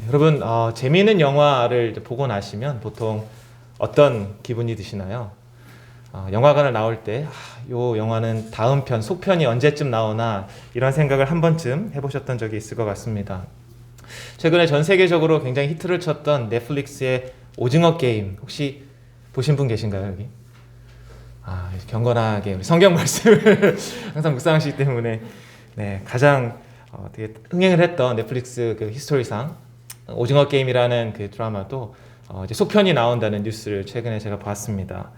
네, 여러분 어, 재미있는 영화를 보고 나시면 보통 어떤 기분이 드시나요? 어, 영화관을 나올 때, 아, 요 영화는 다음 편, 속편이 언제쯤 나오나 이런 생각을 한 번쯤 해보셨던 적이 있을 것 같습니다. 최근에 전 세계적으로 굉장히 히트를 쳤던 넷플릭스의 오징어 게임 혹시 보신 분 계신가요 여기? 아 경건하게 성경 말씀을 항상 묵상하시기 때문에 네 가장 어, 되게 흥행을 했던 넷플릭스 그 히스토리상 오징어 게임이라는 그 드라마도 어, 이제 속편이 나온다는 뉴스를 최근에 제가 봤습니다.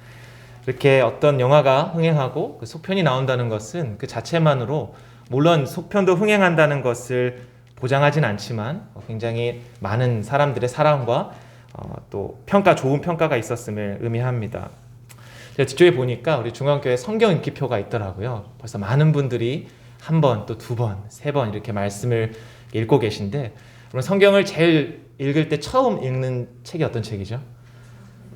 이렇게 어떤 영화가 흥행하고 그 속편이 나온다는 것은 그 자체만으로 물론 속편도 흥행한다는 것을 보장하진 않지만 어, 굉장히 많은 사람들의 사랑과 어, 또 평가 좋은 평가가 있었음을 의미합니다. 제가 뒤쪽에 보니까 우리 중앙교회 성경 읽기표가 있더라고요. 벌써 많은 분들이 한 번, 또 두 번, 세 번 이렇게 말씀을 읽고 계신데, 그럼 성경을 제일 읽을 때 처음 읽는 책이 어떤 책이죠?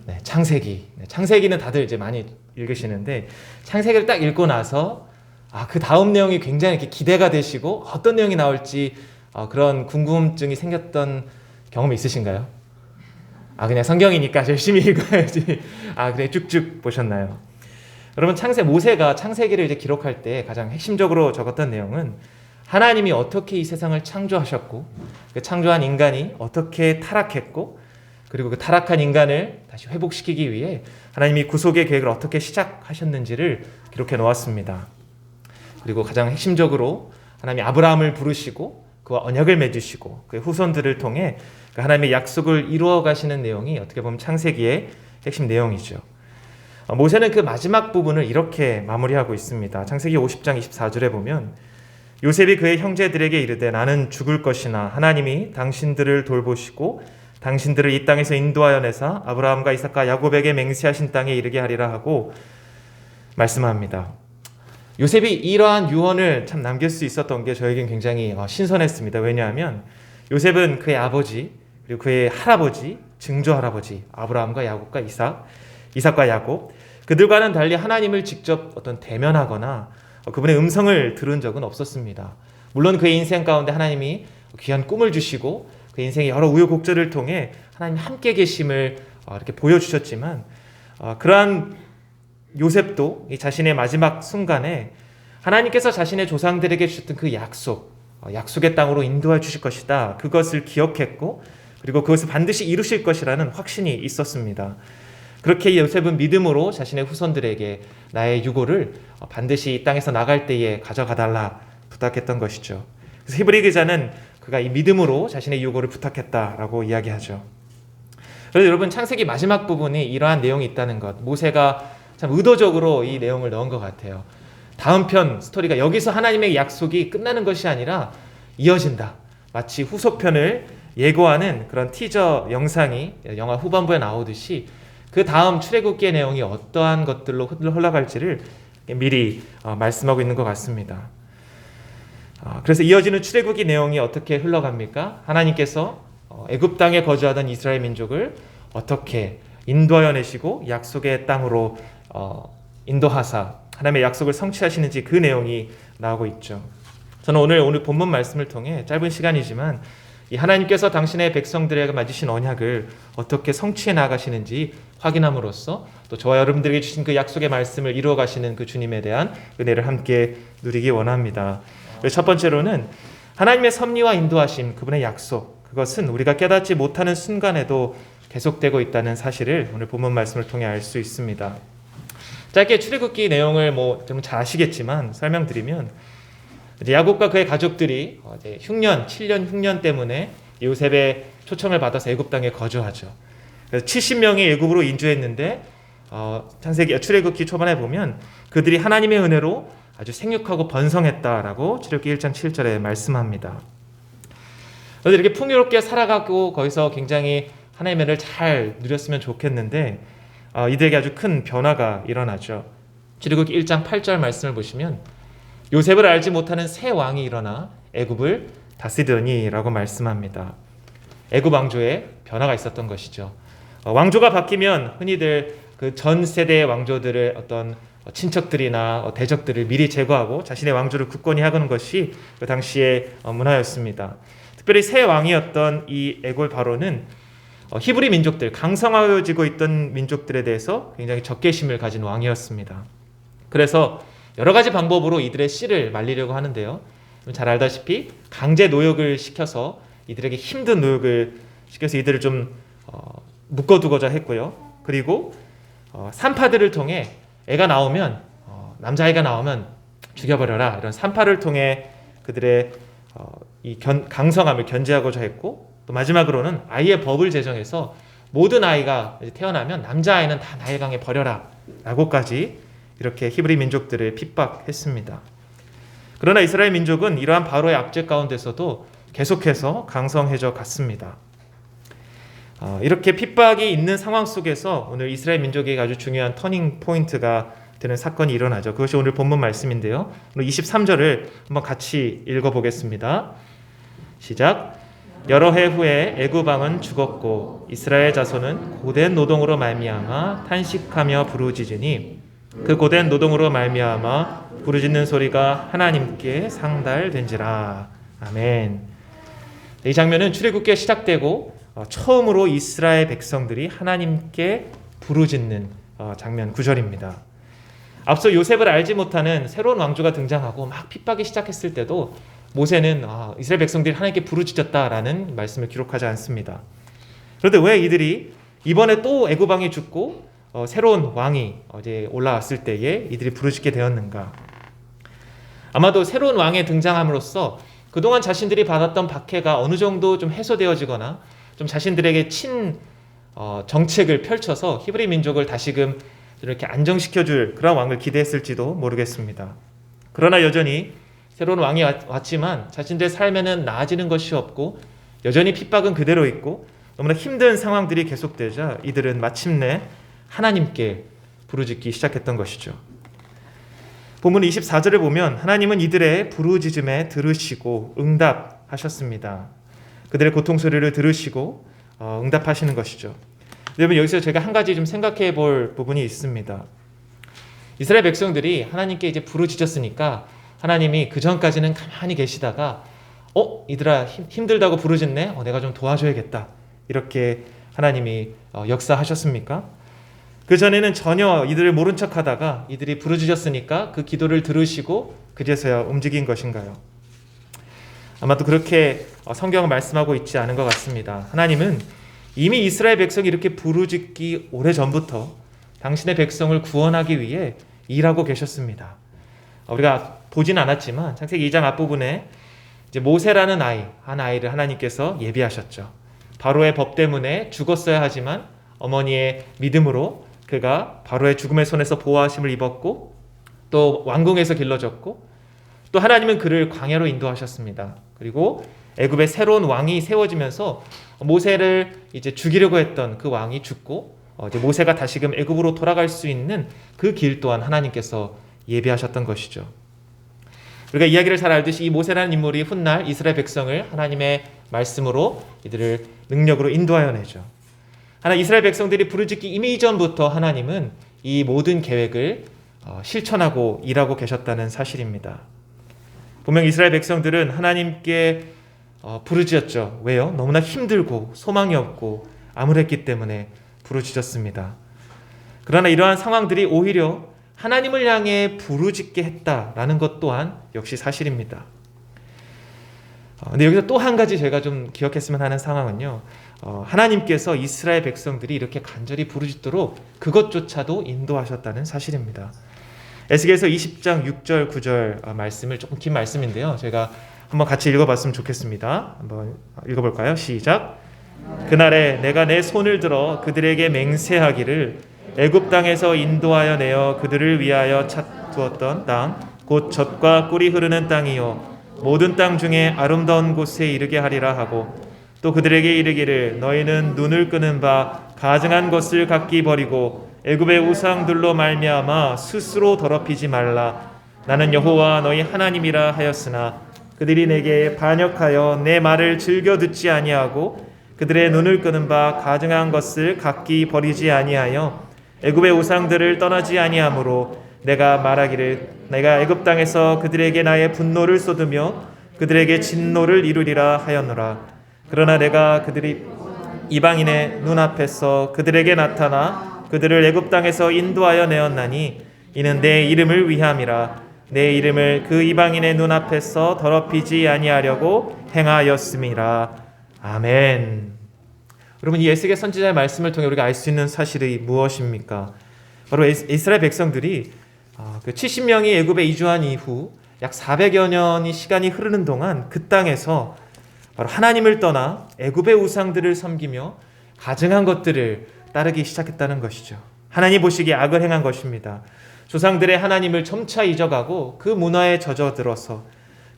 네, 창세기. 네, 창세기는 다들 이제 많이 읽으시는데, 창세기를 딱 읽고 나서, 아, 그 다음 내용이 굉장히 이렇게 기대가 되시고, 어떤 내용이 나올지, 어, 그런 궁금증이 생겼던 경험이 있으신가요? 아, 그냥 성경이니까 열심히 읽어야지. 아, 그래, 쭉쭉 보셨나요? 여러분, 창세, 모세가 창세기를 이제 기록할 때 가장 핵심적으로 적었던 내용은 하나님이 어떻게 이 세상을 창조하셨고, 그 창조한 인간이 어떻게 타락했고, 그리고 그 타락한 인간을 다시 회복시키기 위해 하나님이 구속의 계획을 어떻게 시작하셨는지를 기록해 놓았습니다. 그리고 가장 핵심적으로 하나님이 아브라함을 부르시고 그와 언약을 맺으시고 그 후손들을 통해 그 하나님의 약속을 이루어 가시는 내용이 어떻게 보면 창세기의 핵심 내용이죠. 어, 모세는 그 마지막 부분을 이렇게 마무리하고 있습니다. 창세기 50장 24절에 보면 요셉이 그의 형제들에게 이르되 나는 죽을 것이나 하나님이 당신들을 돌보시고 당신들을 이 땅에서 인도하여 내사 아브라함과 이삭과 야곱에게 맹세하신 땅에 이르게 하리라 하고 말씀합니다. 요셉이 이러한 유언을 참 남길 수 있었던 게 저에겐 굉장히 어, 신선했습니다. 왜냐하면 요셉은 그의 아버지 그리고 그의 할아버지 증조 할아버지 아브라함과 야곱과 이삭 이삭과 야곱 그들과는 달리 하나님을 직접 어떤 대면하거나 어, 그분의 음성을 들은 적은 없었습니다. 물론 그의 인생 가운데 하나님이 귀한 꿈을 주시고 그 인생의 여러 우여곡절을 통해 하나님 함께 계심을 어, 이렇게 보여주셨지만 그러한 요셉도 이 자신의 마지막 순간에 하나님께서 자신의 조상들에게 주셨던 그 약속, 어, 약속의 땅으로 인도해 주실 것이다. 그것을 기억했고, 그리고 그것을 반드시 이루실 것이라는 확신이 있었습니다. 그렇게 요셉은 믿음으로 자신의 후손들에게 나의 유고를 어, 반드시 이 땅에서 나갈 때에 가져가 달라 부탁했던 것이죠. 그래서 히브리 기자는 그가 이 믿음으로 자신의 유고를 부탁했다라고 이야기하죠. 그래서 여러분 창세기 마지막 부분이 이러한 내용이 있다는 것. 모세가 참 의도적으로 이 내용을 넣은 것 같아요. 다음 편 스토리가 여기서 하나님의 약속이 끝나는 것이 아니라 이어진다. 마치 후속편을 예고하는 그런 티저 영상이 영화 후반부에 나오듯이 그 다음 출애굽기의 내용이 어떠한 것들로 흘러갈지를 미리 어, 말씀하고 있는 것 같습니다. 어, 그래서 이어지는 출애굽기 내용이 어떻게 흘러갑니까? 하나님께서 어, 애굽 땅에 거주하던 이스라엘 민족을 어떻게 인도하여 내시고 약속의 땅으로 어, 인도하사 하나님의 약속을 성취하시는지 그 내용이 나오고 있죠. 저는 오늘 오늘 본문 말씀을 통해 짧은 시간이지만 이 하나님께서 당신의 백성들에게 맞으신 언약을 어떻게 성취해 나가시는지 확인함으로써 또 저와 여러분들에게 주신 그 약속의 말씀을 이루어 가시는 그 주님에 대한 은혜를 함께 누리기 원합니다. 첫 번째로는 하나님의 섭리와 인도하심, 그분의 약속, 그것은 우리가 깨닫지 못하는 순간에도 계속되고 있다는 사실을 오늘 본문 말씀을 통해 알 수 있습니다. 짧게 출애굽기 내용을 뭐 좀 잘 아시겠지만 설명드리면 야곱과 그의 가족들이 이제 흉년 7년 흉년 때문에 요셉의 초청을 받아서 애굽 땅에 거주하죠. 그래서 70명이 애굽으로 인주했는데 어, 창세기 출애굽기 초반에 보면 그들이 하나님의 은혜로 아주 생육하고 번성했다라고 출애굽기 1장 7절에 말씀합니다. 그래서 이렇게 풍요롭게 살아가고 거기서 굉장히 하나님의 은혜를 잘 누렸으면 좋겠는데 어, 이들에게 아주 큰 변화가 일어나죠. 출애굽기 1장 8절 말씀을 보시면 요셉을 알지 못하는 새 왕이 일어나 애굽을 다스리더니라고 말씀합니다. 애굽 왕조에 변화가 있었던 것이죠. 어, 왕조가 바뀌면 흔히들 그 전 세대의 왕조들의 어떤 친척들이나 어, 대적들을 미리 제거하고 자신의 왕조를 굳건히 하는 것이 그 당시의 문화였습니다. 특별히 새 왕이었던 이 에골 바로는 어, 히브리 민족들 강성하여지고 있던 민족들에 대해서 굉장히 적개심을 가진 왕이었습니다. 그래서 여러 가지 방법으로 이들의 씨를 말리려고 하는데요. 잘 알다시피 강제 노역을 시켜서 이들에게 힘든 노역을 시켜서 이들을 좀 어, 묶어두고자 했고요. 그리고 어, 산파들을 통해 애가 나오면 어, 남자아이가 나오면 죽여버려라 이런 산파를 통해 그들의 어, 이 견, 강성함을 견제하고자 했고 또 마지막으로는 아이의 법을 제정해서 모든 아이가 태어나면 남자아이는 다 나일강에 버려라 라고까지 이렇게 히브리 민족들을 핍박했습니다. 그러나 이스라엘 민족은 이러한 바로의 압제 가운데서도 계속해서 강성해져 갔습니다. 어, 이렇게 핍박이 있는 상황 속에서 오늘 이스라엘 민족에게 아주 중요한 터닝 포인트가 되는 사건이 일어나죠. 그것이 오늘 본문 말씀인데요. 오늘 23절을 한번 같이 읽어보겠습니다. 시작. 여러 해 후에 애굽 왕은 죽었고 이스라엘 자손은 고된 노동으로 말미암아 탄식하며 부르짖으니 그 고된 노동으로 말미암아 부르짖는 소리가 하나님께 상달된지라. 아멘. 이 장면은 출애굽기가 시작되고 어, 처음으로 이스라엘 백성들이 하나님께 부르짖는 어, 장면 구절입니다. 앞서 요셉을 알지 못하는 새로운 왕조가 등장하고 막 핍박이 시작했을 때도 모세는 아, 이스라엘 백성들이 하나님께 부르짖었다라는 말씀을 기록하지 않습니다. 그런데 왜 이들이 이번에 또 애굽 왕이 죽고 어, 새로운 왕이 어제 올라왔을 때에 이들이 부르짖게 되었는가? 아마도 새로운 왕의 등장함으로써 그동안 자신들이 받았던 박해가 어느 정도 좀 해소되어지거나 좀 자신들에게 친 어, 정책을 펼쳐서 히브리 민족을 다시금 이렇게 안정시켜줄 그런 왕을 기대했을지도 모르겠습니다. 그러나 여전히 새로운 왕이 왔지만 자신들의 삶에는 나아지는 것이 없고 여전히 핍박은 그대로 있고 너무나 힘든 상황들이 계속되자 이들은 마침내 하나님께 부르짖기 시작했던 것이죠. 본문 24절을 보면 하나님은 이들의 부르짖음에 들으시고 응답하셨습니다. 그들의 고통 소리를 들으시고 어, 응답하시는 것이죠. 여러분 여기서 제가 한 가지 좀 생각해 볼 부분이 있습니다. 이스라엘 백성들이 하나님께 이제 부르짖었으니까 하나님이 그 전까지는 가만히 계시다가 어 이들아 힘, 들다고 부르짖네 어, 내가 좀 도와줘야겠다 이렇게 하나님이 어, 역사하셨습니까? 그 전에는 전혀 이들을 모른 척하다가 이들이 부르짖었으니까 그 기도를 들으시고 그제서야 움직인 것인가요? 아마도 그렇게 어, 성경은 말씀하고 있지 않은 것 같습니다. 하나님은 이미 이스라엘 백성이 이렇게 부르짖기 오래 전부터 당신의 백성을 구원하기 위해 일하고 계셨습니다. 어, 우리가 보진 않았지만 창세기 2장 앞부분에 이제 모세라는 아이, 한 아이를 하나님께서 예비하셨죠. 바로의 법 때문에 죽었어야 하지만 어머니의 믿음으로 그가 바로의 죽음의 손에서 보호하심을 입었고 또 왕궁에서 길러졌고 또 하나님은 그를 광야로 인도하셨습니다. 그리고 애굽의 새로운 왕이 세워지면서 모세를 이제 죽이려고 했던 그 왕이 죽고 어, 이제 모세가 다시금 애굽으로 돌아갈 수 있는 그 길 또한 하나님께서 예비하셨던 것이죠. 우리가 이야기를 잘 알듯이 이 모세라는 인물이 훗날 이스라엘 백성을 하나님의 말씀으로 이들을 능력으로 인도하여 내죠. 하나 이스라엘 백성들이 부르짖기 이미 이전부터 하나님은 이 모든 계획을 어, 실천하고 일하고 계셨다는 사실입니다. 분명 이스라엘 백성들은 하나님께 어, 부르짖었죠. 왜요? 너무나 힘들고 소망이 없고 암울했기 때문에 부르짖었습니다. 그러나 이러한 상황들이 오히려 하나님을 향해 부르짖게 했다라는 것 또한 역시 사실입니다. 어, 근데 여기서 또 한 가지 제가 좀 기억했으면 하는 상황은요. 어, 하나님께서 이스라엘 백성들이 이렇게 간절히 부르짖도록 그것조차도 인도하셨다는 사실입니다. 에스겔서 20장 6절 9절 어, 말씀을 조금 긴 말씀인데요. 제가 한번 같이 읽어봤으면 좋겠습니다. 한번 읽어볼까요? 시작. 그날에 내가 내 손을 들어 그들에게 맹세하기를 애굽 땅에서 인도하여 내어 그들을 위하여 찾두었던 땅, 곧 젖과 꿀이 흐르는 땅이요 모든 땅 중에 아름다운 곳에 이르게 하리라 하고 또 그들에게 이르기를 너희는 눈을 끄는 바 가증한 것을 각기 버리고 애굽의 우상들로 말미암아 스스로 더럽히지 말라 나는 여호와 너희 하나님이라 하였으나 그들이 내게 반역하여 내 말을 즐겨 듣지 아니하고 그들의 눈을 끄는 바 가증한 것을 각기 버리지 아니하여 애굽의 우상들을 떠나지 아니하므로 내가 말하기를 내가 애굽 땅에서 그들에게 나의 분노를 쏟으며 그들에게 진노를 이루리라 하였노라. 그러나 내가 그들이 이방인의 눈앞에서 그들에게 나타나 그들을 애굽 땅에서 인도하여 내었나니 이는 내 이름을 위함이라 내 이름을 그 이방인의 눈앞에서 더럽히지 아니하려고 행하였음이라 아멘. 여러분 이 에스겔 선지자의 말씀을 통해 우리가 알 수 있는 사실이 무엇입니까? 바로 이스- 이스라엘 백성들이 아, 그 70명이 애굽에 이주한 이후 약 400여 년이 시간이 흐르는 동안 그 땅에서 바로 하나님을 떠나 애굽의 우상들을 섬기며 가증한 것들을 따르기 시작했다는 것이죠. 하나님 보시기에 악을 행한 것입니다. 조상들의 하나님을 점차 잊어가고 그 문화에 젖어들어서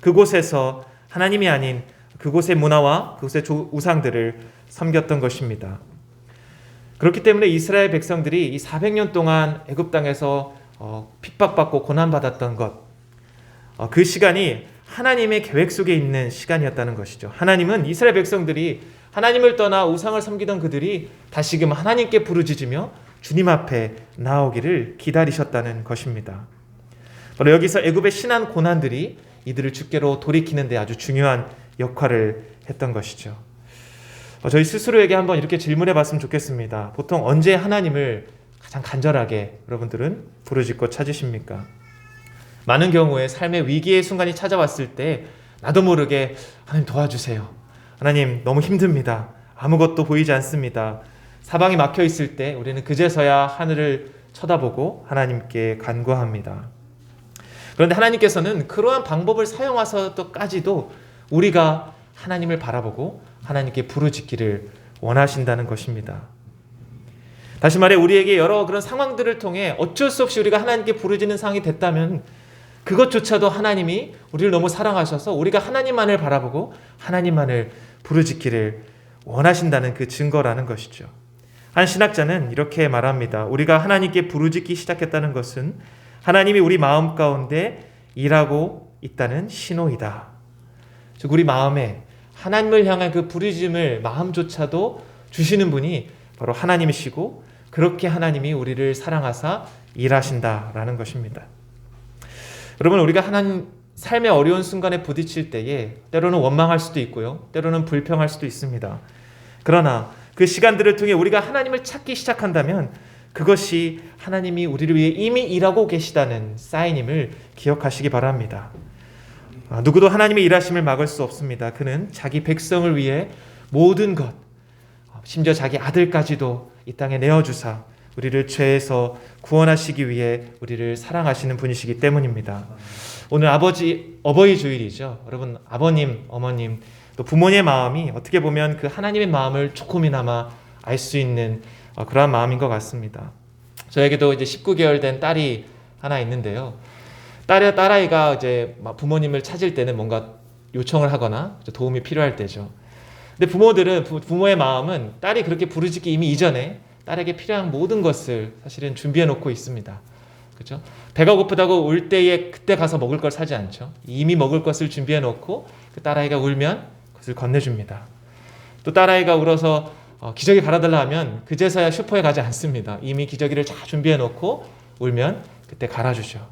그곳에서 하나님이 아닌 그곳의 문화와 그곳의 조- 우상들을 섬겼던 것입니다. 그렇기 때문에 이스라엘 백성들이 이 400년 동안 애굽 땅에서 어, 핍박받고 고난받았던 것, 어, 그 시간이 하나님의 계획 속에 있는 시간이었다는 것이죠. 하나님은 이스라엘 백성들이 하나님을 떠나 우상을 섬기던 그들이 다시금 하나님께 부르짖으며 주님 앞에 나오기를 기다리셨다는 것입니다. 바로 여기서 애굽의 신한 고난들이 이들을 주께로 돌이키는데 아주 중요한 역할을 했던 것이죠. 어, 저희 스스로에게 한번 이렇게 질문해 봤으면 좋겠습니다. 보통 언제 하나님을 가장 간절하게 여러분들은 부르짖고 찾으십니까? 많은 경우에 삶의 위기의 순간이 찾아왔을 때 나도 모르게 하나님 도와주세요. 하나님 너무 힘듭니다. 아무것도 보이지 않습니다. 사방이 막혀 있을 때 우리는 그제서야 하늘을 쳐다보고 하나님께 간구합니다. 그런데 하나님께서는 그러한 방법을 사용하서까지도 우리가 하나님을 바라보고 하나님께 부르짖기를 원하신다는 것입니다. 다시 말해 우리에게 여러 그런 상황들을 통해 어쩔 수 없이 우리가 하나님께 부르짖는 상황이 됐다면 그것조차도 하나님이 우리를 너무 사랑하셔서 우리가 하나님만을 바라보고 하나님만을 부르짖기를 원하신다는 그 증거라는 것이죠. 한 신학자는 이렇게 말합니다. 우리가 하나님께 부르짖기 시작했다는 것은 하나님이 우리 마음 가운데 일하고 있다는 신호이다. 즉 우리 마음에 하나님을 향한 그 부르짖음을 마음조차도 주시는 분이 바로 하나님이시고 그렇게 하나님이 우리를 사랑하사 일하신다라는 것입니다. 여러분 우리가 하나님 삶의 어려운 순간에 부딪힐 때에 때로는 원망할 수도 있고요. 때로는 불평할 수도 있습니다. 그러나 그 시간들을 통해 우리가 하나님을 찾기 시작한다면 그것이 하나님이 우리를 위해 이미 일하고 계시다는 사인임을 기억하시기 바랍니다. 아, 누구도 하나님의 일하심을 막을 수 없습니다. 그는 자기 백성을 위해 모든 것, 심지어 자기 아들까지도 이 땅에 내어주사 우리를 죄에서 구원하시기 위해 우리를 사랑하시는 분이시기 때문입니다. 오늘 아버지 어버이 주일이죠. 여러분 아버님, 어머님 또 부모님의 마음이 어떻게 보면 그 하나님의 마음을 조금이나마 알 수 있는 어, 그러한 마음인 것 같습니다. 저에게도 이제 19개월 된 딸이 하나 있는데요. 딸 딸아이가 이제 막 부모님을 찾을 때는 뭔가 요청을 하거나 도움이 필요할 때죠. 근데 부모들은 부, 부모의 마음은 딸이 그렇게 부르짖기 이미 이전에 딸에게 필요한 모든 것을 사실은 준비해 놓고 있습니다. 그렇죠? 배가 고프다고 울 때에 그때 가서 먹을 걸 사지 않죠. 이미 먹을 것을 준비해 놓고 그 딸아이가 울면 그것을 건네줍니다. 또 딸아이가 울어서 어, 기저귀 갈아달라 하면 그제서야 슈퍼에 가지 않습니다. 이미 기저귀를 잘 준비해 놓고 울면 그때 갈아주죠.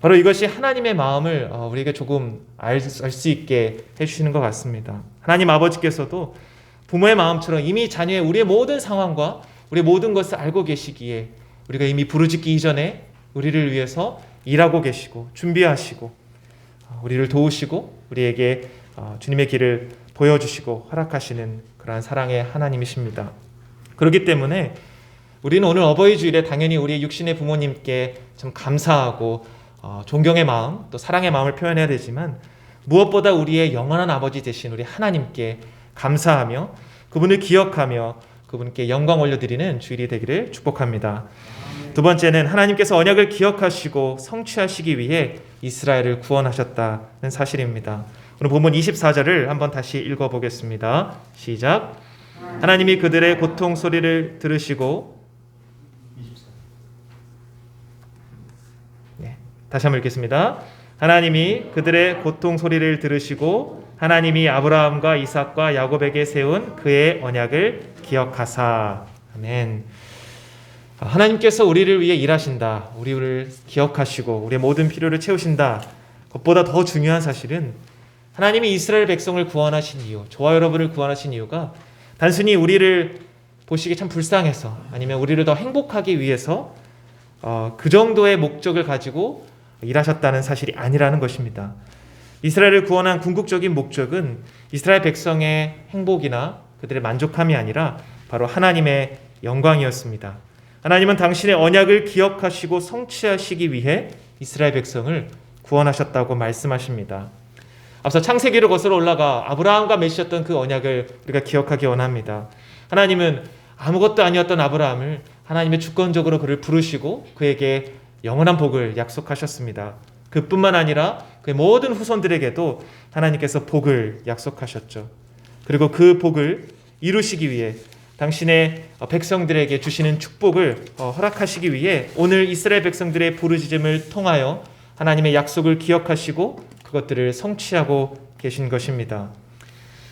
바로 이것이 하나님의 마음을 어, 우리에게 조금 알 수 있게 해주시는 것 같습니다. 하나님 아버지께서도 부모의 마음처럼 이미 자녀의 우리의 모든 상황과 우리의 모든 것을 알고 계시기에 우리가 이미 부르짖기 이전에 우리를 위해서 일하고 계시고 준비하시고 어, 우리를 도우시고 우리에게 어, 주님의 길을 보여주시고 허락하시는 그러한 사랑의 하나님이십니다. 그렇기 때문에 우리는 오늘 어버이 주일에 당연히 우리의 육신의 부모님께 참 감사하고 어, 존경의 마음 또 사랑의 마음을 표현해야 되지만 무엇보다 우리의 영원한 아버지 되신 우리 하나님께 감사하며 그분을 기억하며 그분께 영광 올려드리는 주일이 되기를 축복합니다. 두 번째는 하나님께서 언약을 기억하시고 성취하시기 위해 이스라엘을 구원하셨다는 사실입니다. 오늘 본문 24절을 한번 다시 읽어보겠습니다. 시작. 하나님이 그들의 고통 소리를 들으시고 네, 다시 한번 읽겠습니다. 하나님이 그들의 고통 소리를 들으시고 하나님이 아브라함과 이삭과 야곱에게 세운 그의 언약을 기억하사 아멘. 하나님께서 우리를 위해 일하신다. 우리를 기억하시고 우리의 모든 필요를 채우신다. 그것보다 더 중요한 사실은 하나님이 이스라엘 백성을 구원하신 이유, 저와 여러분을 구원하신 이유가 단순히 우리를 보시기 참 불쌍해서 아니면 우리를 더 행복하기 위해서 어, 그 정도의 목적을 가지고 일하셨다는 사실이 아니라는 것입니다. 이스라엘을 구원한 궁극적인 목적은 이스라엘 백성의 행복이나 그들의 만족함이 아니라 바로 하나님의 영광이었습니다. 하나님은 당신의 언약을 기억하시고 성취하시기 위해 이스라엘 백성을 구원하셨다고 말씀하십니다. 앞서 창세기로 거슬러 올라가 아브라함과 맺으셨던 그 언약을 우리가 기억하기 원합니다. 하나님은 아무것도 아니었던 아브라함을 하나님의 주권적으로 그를 부르시고 그에게 영원한 복을 약속하셨습니다. 그뿐만 아니라 그의 모든 후손들에게도 하나님께서 복을 약속하셨죠. 그리고 그 복을 이루시기 위해 당신의 백성들에게 주시는 축복을 어, 허락하시기 위해 오늘 이스라엘 백성들의 부르짖음을 통하여 하나님의 약속을 기억하시고 그것들을 성취하고 계신 것입니다.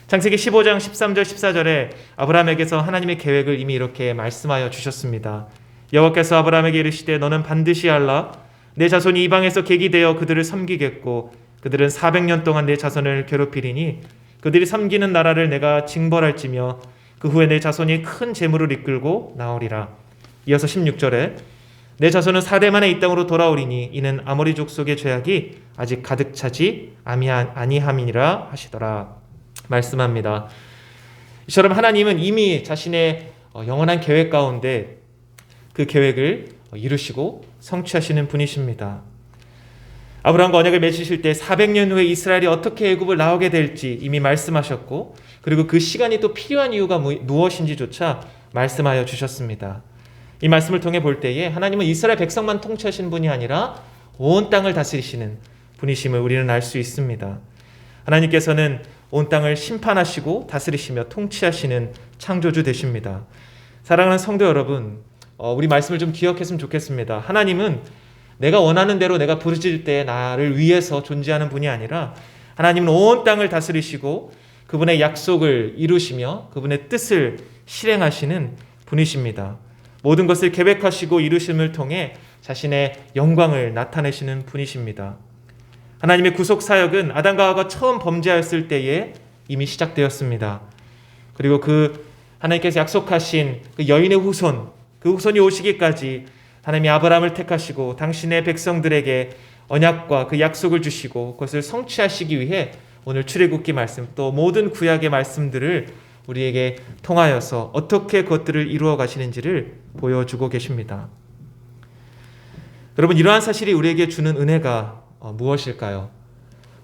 창세기 15장 13절 14절에 아브라함에게서 하나님의 계획을 이미 이렇게 말씀하여 주셨습니다. 여호와께서 아브라함에게 이르시되 너는 반드시 알라 내 자손이 이방에서 객이 되어 그들을 섬기겠고 그들은 400년 동안 내 자손을 괴롭히리니 그들이 섬기는 나라를 내가 징벌할지며 그 후에 내 자손이 큰 재물을 이끌고 나오리라. 이어서 16절에 내 자손은 4대 만에 이 땅으로 돌아오리니 이는 아모리 족속의 죄악이 아직 가득 차지 아니함이니라 하시더라. 말씀합니다. 이처럼 하나님은 이미 자신의 어, 영원한 계획 가운데 그 계획을 이루시고 성취하시는 분이십니다. 아브라함과 언약을 맺으실 때 400년 후에 이스라엘이 어떻게 애굽을 나오게 될지 이미 말씀하셨고 그리고 그 시간이 또 필요한 이유가 무엇인지조차 말씀하여 주셨습니다. 이 말씀을 통해 볼 때에 하나님은 이스라엘 백성만 통치하시는 분이 아니라 온 땅을 다스리시는 분이심을 우리는 알 수 있습니다. 하나님께서는 온 땅을 심판하시고 다스리시며 통치하시는 창조주 되십니다. 사랑하는 성도 여러분, 어, 우리 말씀을 좀 기억했으면 좋겠습니다. 하나님은 내가 원하는 대로 내가 부르짖을 때 나를 위해서 존재하는 분이 아니라 하나님은 온 땅을 다스리시고 그분의 약속을 이루시며 그분의 뜻을 실행하시는 분이십니다. 모든 것을 계획하시고 이루심을 통해 자신의 영광을 나타내시는 분이십니다. 하나님의 구속 사역은 아담과 하와가 처음 범죄하였을 때에 이미 시작되었습니다. 그리고 그 하나님께서 약속하신 그 여인의 후손, 그 후손이 오시기까지 하나님이 아브라함을 택하시고 당신의 백성들에게 언약과 그 약속을 주시고 그것을 성취하시기 위해 오늘 출애굽기 말씀 또 모든 구약의 말씀들을 우리에게 통하여서 어떻게 그것들을 이루어 가시는지를 보여주고 계십니다. 여러분 이러한 사실이 우리에게 주는 은혜가 어, 무엇일까요?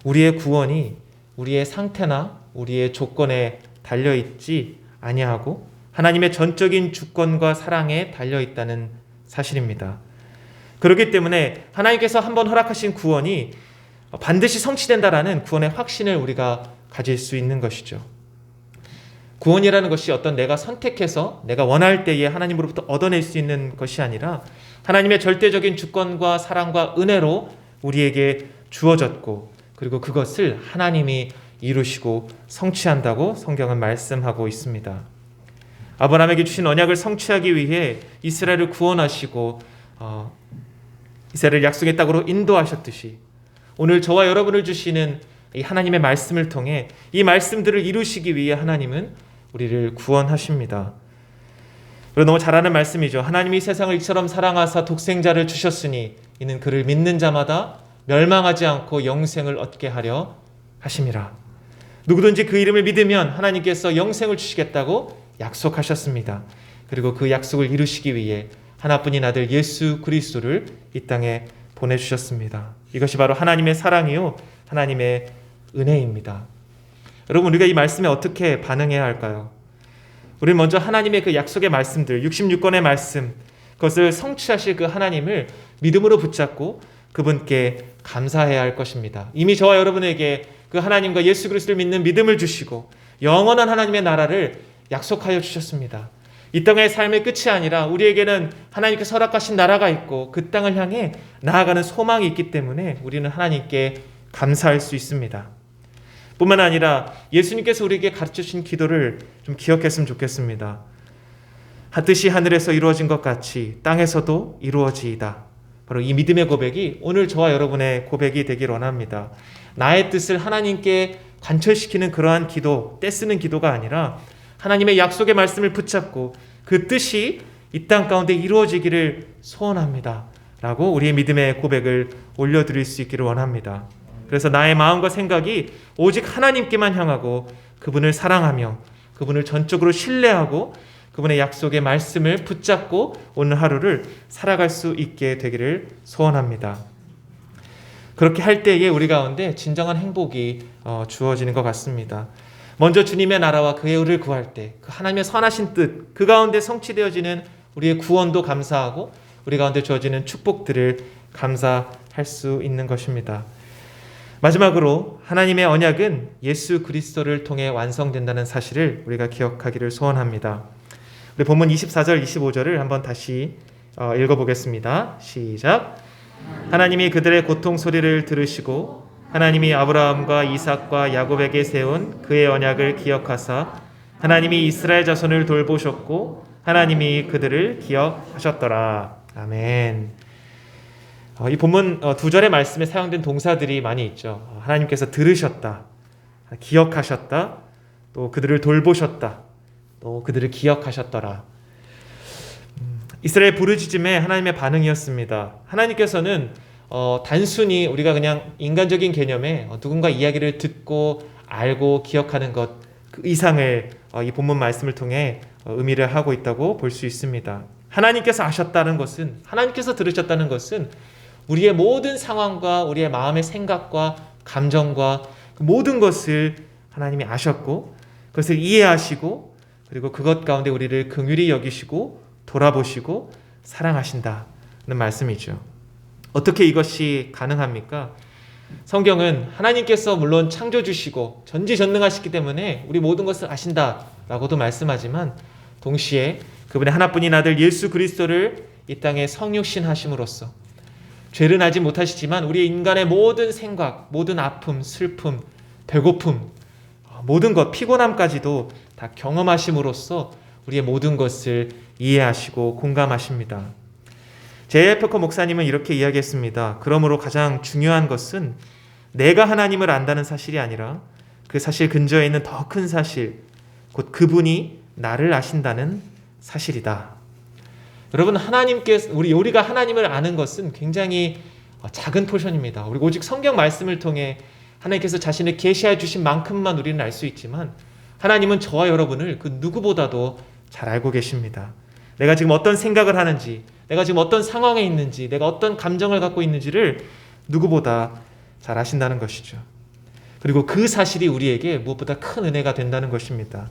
우리의 구원이 우리의 상태나 우리의 조건에 달려 있지 아니하고 하나님의 전적인 주권과 사랑에 달려 있다는 사실입니다. 그렇기 때문에 하나님께서 한번 허락하신 구원이 반드시 성취된다라는 구원의 확신을 우리가 가질 수 있는 것이죠. 구원이라는 것이 어떤 내가 선택해서 내가 원할 때에 하나님으로부터 얻어낼 수 있는 것이 아니라 하나님의 절대적인 주권과 사랑과 은혜로 우리에게 주어졌고 그리고 그것을 하나님이 이루시고 성취한다고 성경은 말씀하고 있습니다. 아브라함에게 주신 언약을 성취하기 위해 이스라엘을 구원하시고 어, 이스라엘을 약속의 땅으로 인도하셨듯이 오늘 저와 여러분을 주시는 이 하나님의 말씀을 통해 이 말씀들을 이루시기 위해 하나님은 우리를 구원하십니다. 그리고 너무 잘 아는 말씀이죠. 하나님이 세상을 이처럼 사랑하사 독생자를 주셨으니 이는 그를 믿는 자마다 멸망하지 않고 영생을 얻게 하려 하심이라. 누구든지 그 이름을 믿으면 하나님께서 영생을 주시겠다고 약속하셨습니다. 그리고 그 약속을 이루시기 위해 하나뿐인 아들 예수 그리스도를 이 땅에 보내주셨습니다. 이것이 바로 하나님의 사랑이요 하나님의 은혜입니다. 여러분 우리가 이 말씀에 어떻게 반응해야 할까요? 우리 먼저 하나님의 그 약속의 말씀들 66권의 말씀 그것을 성취하실 그 하나님을 믿음으로 붙잡고 그분께 감사해야 할 것입니다. 이미 저와 여러분에게 그 하나님과 예수 그리스도를 믿는 믿음을 주시고 영원한 하나님의 나라를 약속하여 주셨습니다. 이 땅의 삶의 끝이 아니라 우리에게는 하나님께서 허락하신 나라가 있고 그 땅을 향해 나아가는 소망이 있기 때문에 우리는 하나님께 감사할 수 있습니다. 뿐만 아니라 예수님께서 우리에게 가르쳐 주신 기도를 좀 기억했으면 좋겠습니다. 하듯이 하늘에서 이루어진 것 같이 땅에서도 이루어지이다. 바로 이 믿음의 고백이 오늘 저와 여러분의 고백이 되길 원합니다. 나의 뜻을 하나님께 관철시키는 그러한 기도, 떼쓰는 기도가 아니라 하나님의 약속의 말씀을 붙잡고 그 뜻이 이 땅 가운데 이루어지기를 소원합니다. 라고 우리의 믿음의 고백을 올려드릴 수 있기를 원합니다. 그래서 나의 마음과 생각이 오직 하나님께만 향하고 그분을 사랑하며 그분을 전적으로 신뢰하고 그분의 약속의 말씀을 붙잡고 오늘 하루를 살아갈 수 있게 되기를 소원합니다. 그렇게 할 때에 우리 가운데 진정한 행복이 어, 주어지는 것 같습니다. 먼저 주님의 나라와 그의 의를 구할 때, 그 하나님의 선하신 뜻, 그 가운데 성취되어지는 우리의 구원도 감사하고 우리 가운데 주어지는 축복들을 감사할 수 있는 것입니다. 마지막으로 하나님의 언약은 예수 그리스도를 통해 완성된다는 사실을 우리가 기억하기를 소원합니다. 우리 본문 24절 25절을 한번 다시 어, 읽어보겠습니다. 시작. 하나님이 그들의 고통 소리를 들으시고 하나님이 아브라함과 이삭과 야곱에게 세운 그의 언약을 기억하사 하나님이 이스라엘 자손을 돌보셨고 하나님이 그들을 기억하셨더라. 아멘. 어, 이 본문 어, 두 절의 말씀에 사용된 동사들이 많이 있죠. 어, 하나님께서 들으셨다, 기억하셨다, 또 그들을 돌보셨다, 또 그들을 기억하셨더라. 음, 이스라엘 부르짖음에 하나님의 반응이었습니다. 하나님께서는 어, 단순히 우리가 그냥 인간적인 개념에 어, 누군가 이야기를 듣고 알고 기억하는 것 그 이상을 어, 이 본문 말씀을 통해 어, 의미를 하고 있다고 볼 수 있습니다. 하나님께서 아셨다는 것은 하나님께서 들으셨다는 것은 우리의 모든 상황과 우리의 마음의 생각과 감정과 그 모든 것을 하나님이 아셨고 그것을 이해하시고 그리고 그것 가운데 우리를 긍휼히 여기시고 돌아보시고 사랑하신다는 말씀이죠. 어떻게 이것이 가능합니까? 성경은 하나님께서 물론 창조주시고 전지전능하시기 때문에 우리 모든 것을 아신다라고도 말씀하지만 동시에 그분의 하나뿐인 아들 예수 그리스도를 이 땅에 성육신 하심으로써 죄를 하지 못하시지만 우리 인간의 모든 생각, 모든 아픔, 슬픔, 배고픔, 모든 것, 피곤함까지도 다 경험하심으로써 우리의 모든 것을 이해하시고 공감하십니다. 제이퍼커 목사님은 이렇게 이야기했습니다. 그러므로 가장 중요한 것은 내가 하나님을 안다는 사실이 아니라 그 사실 근처에 있는 더 큰 사실, 곧 그분이 나를 아신다는 사실이다. 여러분 하나님께 우리 우리가 하나님을 아는 것은 굉장히 작은 포션입니다. 우리 오직 성경 말씀을 통해 하나님께서 자신을 계시해 주신 만큼만 우리는 알 수 있지만 하나님은 저와 여러분을 그 누구보다도 잘 알고 계십니다. 내가 지금 어떤 생각을 하는지, 내가 지금 어떤 상황에 있는지, 내가 어떤 감정을 갖고 있는지를 누구보다 잘 아신다는 것이죠. 그리고 그 사실이 우리에게 무엇보다 큰 은혜가 된다는 것입니다.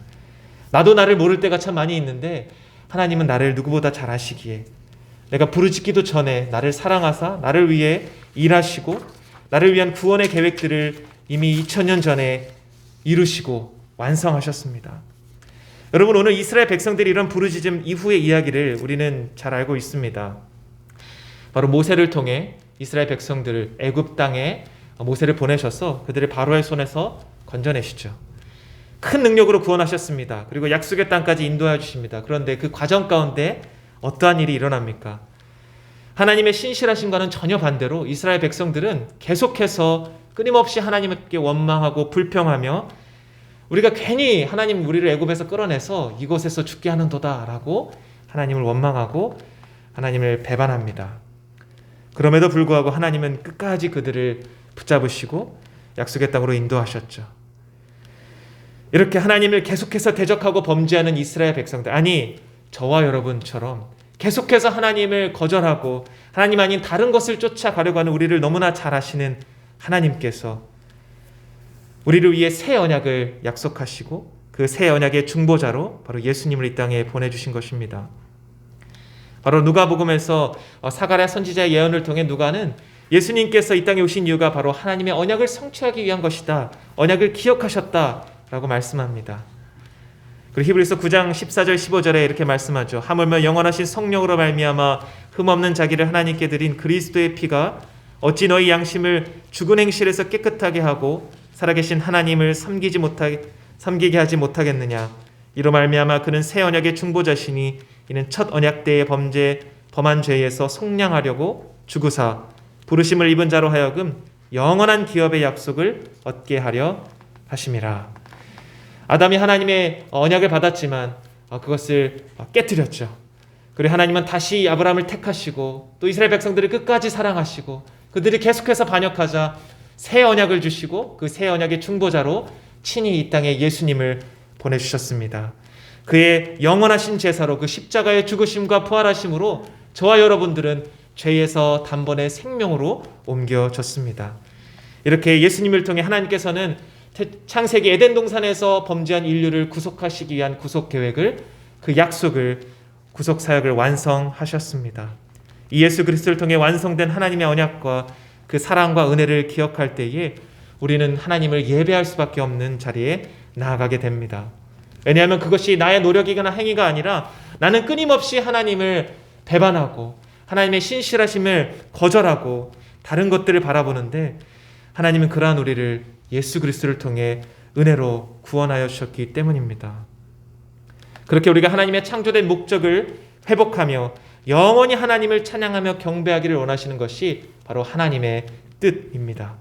나도 나를 모를 때가 참 많이 있는데 하나님은 나를 누구보다 잘 아시기에 내가 부르짖기도 전에 나를 사랑하사 나를 위해 일하시고 나를 위한 구원의 계획들을 이미 2000년 전에 이루시고 완성하셨습니다. 여러분 오늘 이스라엘 백성들이 이런 부르짖음 이후의 이야기를 우리는 잘 알고 있습니다. 바로 모세를 통해 이스라엘 백성들을 애굽 땅에 모세를 보내셔서 그들을 바로의 손에서 건져내시죠. 큰 능력으로 구원하셨습니다. 그리고 약속의 땅까지 인도해 주십니다. 그런데 그 과정 가운데 어떠한 일이 일어납니까? 하나님의 신실하심과는 전혀 반대로 이스라엘 백성들은 계속해서 끊임없이 하나님께 원망하고 불평하며 우리가 괜히 하나님 우리를 애굽에서 끌어내서 이곳에서 죽게 하는도다라고 하나님을 원망하고 하나님을 배반합니다. 그럼에도 불구하고 하나님은 끝까지 그들을 붙잡으시고 약속의 땅으로 인도하셨죠. 이렇게 하나님을 계속해서 대적하고 범죄하는 이스라엘 백성들 아니 저와 여러분처럼 계속해서 하나님을 거절하고 하나님 아닌 다른 것을 쫓아가려고 하는 우리를 너무나 잘 아시는 하나님께서 우리를 위해 새 언약을 약속하시고 그 새 언약의 중보자로 바로 예수님을 이 땅에 보내주신 것입니다. 바로 누가복음에서 어, 사가랴 선지자의 예언을 통해 누가는 예수님께서 이 땅에 오신 이유가 바로 하나님의 언약을 성취하기 위한 것이다. 언약을 기억하셨다라고 말씀합니다. 그리고 히브리서 9장 14절 15절에 이렇게 말씀하죠. 하물며 영원하신 성령으로 말미암아 흠없는 자기를 하나님께 드린 그리스도의 피가 어찌 너희 양심을 죽은 행실에서 깨끗하게 하고 살아계신 하나님을 섬기지 못하게 섬기게 하지 못하겠느냐. 이로 말미암아 그는 새 언약의 중보자시니 이는 첫 언약 때의 범죄 범한 죄에서 속량하려고 주구사 부르심을 입은 자로 하여금 영원한 기업의 약속을 얻게 하려 하심이라. 아담이 하나님의 언약을 받았지만 어, 그것을 어, 깨뜨렸죠. 그리고 하나님은 다시 아브라함을 택하시고 또 이스라엘 백성들을 끝까지 사랑하시고 그들이 계속해서 반역하자 새 언약을 주시고 그 새 언약의 중보자로 친히 이 땅에 예수님을 보내주셨습니다. 그의 영원하신 제사로 그 십자가의 죽으심과 부활하심으로 저와 여러분들은 죄에서 단번에 생명으로 옮겨졌습니다. 이렇게 예수님을 통해 하나님께서는 창세기 에덴 동산에서 범죄한 인류를 구속하시기 위한 구속 계획을 그 약속을 구속 사역을 완성하셨습니다. 이 예수 그리스도를 통해 완성된 하나님의 언약과 그 사랑과 은혜를 기억할 때에 우리는 하나님을 예배할 수밖에 없는 자리에 나아가게 됩니다. 왜냐하면 그것이 나의 노력이거나 행위가 아니라 나는 끊임없이 하나님을 배반하고 하나님의 신실하심을 거절하고 다른 것들을 바라보는데 하나님은 그러한 우리를 예수 그리스도를 통해 은혜로 구원하여 주셨기 때문입니다. 그렇게 우리가 하나님의 창조된 목적을 회복하며 영원히 하나님을 찬양하며 경배하기를 원하시는 것이 바로 하나님의 뜻입니다.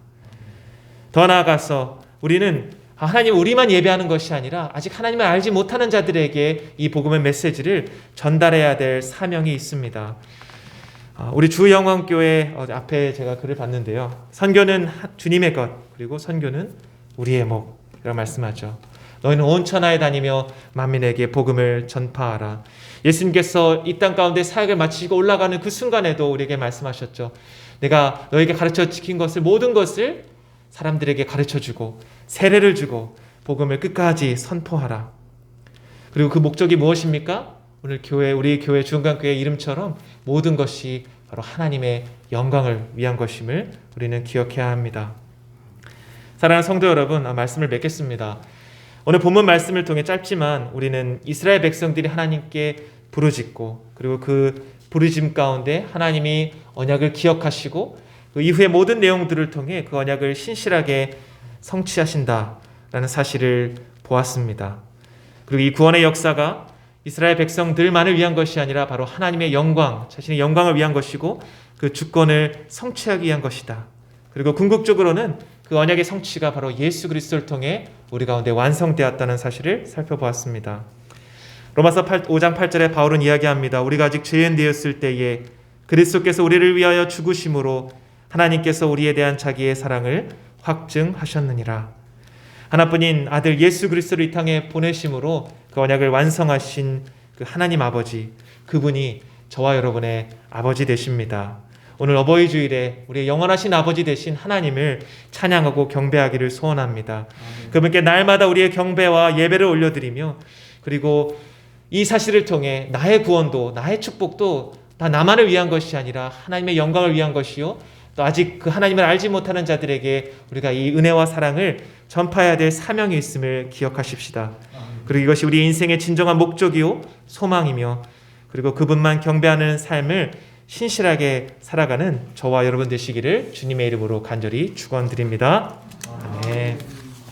더 나아가서 우리는 하나님 우리만 예배하는 것이 아니라 아직 하나님을 알지 못하는 자들에게 이 복음의 메시지를 전달해야 될 사명이 있습니다. 아, 우리 주영광교회 어, 앞에 제가 글을 봤는데요. 선교는 주님의 것 그리고 선교는 우리의 목 이라고 말씀하죠. 너희는 온 천하에 다니며 만민에게 복음을 전파하라. 예수님께서 이 땅 가운데 사역을 마치고 올라가는 그 순간에도 우리에게 말씀하셨죠. 내가 너에게 가르쳐 지킨 것을 모든 것을 사람들에게 가르쳐 주고 세례를 주고 복음을 끝까지 선포하라. 그리고 그 목적이 무엇입니까? 오늘 교회 우리 교회 중간교회 이름처럼 모든 것이 바로 하나님의 영광을 위한 것임을 우리는 기억해야 합니다. 사랑하는 성도 여러분, 아, 말씀을 맺겠습니다. 오늘 본문 말씀을 통해 짧지만 우리는 이스라엘 백성들이 하나님께 부르짖고 그리고 그 부르짐 가운데 하나님이 언약을 기억하시고 그 이후의 모든 내용들을 통해 그 언약을 신실하게 성취하신다라는 사실을 보았습니다. 그리고 이 구원의 역사가 이스라엘 백성들만을 위한 것이 아니라 바로 하나님의 영광, 자신의 영광을 위한 것이고 그 주권을 성취하기 위한 것이다. 그리고 궁극적으로는 그 언약의 성취가 바로 예수 그리스도를 통해 우리 가운데 완성되었다는 사실을 살펴보았습니다. 로마서 8, 5장 8절에 바울은 이야기합니다. 우리가 아직 죄인 되었을 때에 그리스도께서 우리를 위하여 죽으심으로 하나님께서 우리에 대한 자기의 사랑을 확증하셨느니라. 하나뿐인 아들 예수 그리스도를 이 땅에 보내심으로 그 언약을 완성하신 그 하나님 아버지 그분이 저와 여러분의 아버지 되십니다. 오늘 어버이 주일에 우리의 영원하신 아버지 되신 하나님을 찬양하고 경배하기를 소원합니다. 그분께 날마다 우리의 경배와 예배를 올려드리며 그리고 이 사실을 통해 나의 구원도 나의 축복도 다 나만을 위한 것이 아니라 하나님의 영광을 위한 것이요 또 아직 그 하나님을 알지 못하는 자들에게 우리가 이 은혜와 사랑을 전파해야 될 사명이 있음을 기억하십시다. 그리고 이것이 우리 인생의 진정한 목적이요 소망이며 그리고 그분만 경배하는 삶을 신실하게 살아가는 저와 여러분 되시기를 주님의 이름으로 간절히 축원드립니다. 아멘.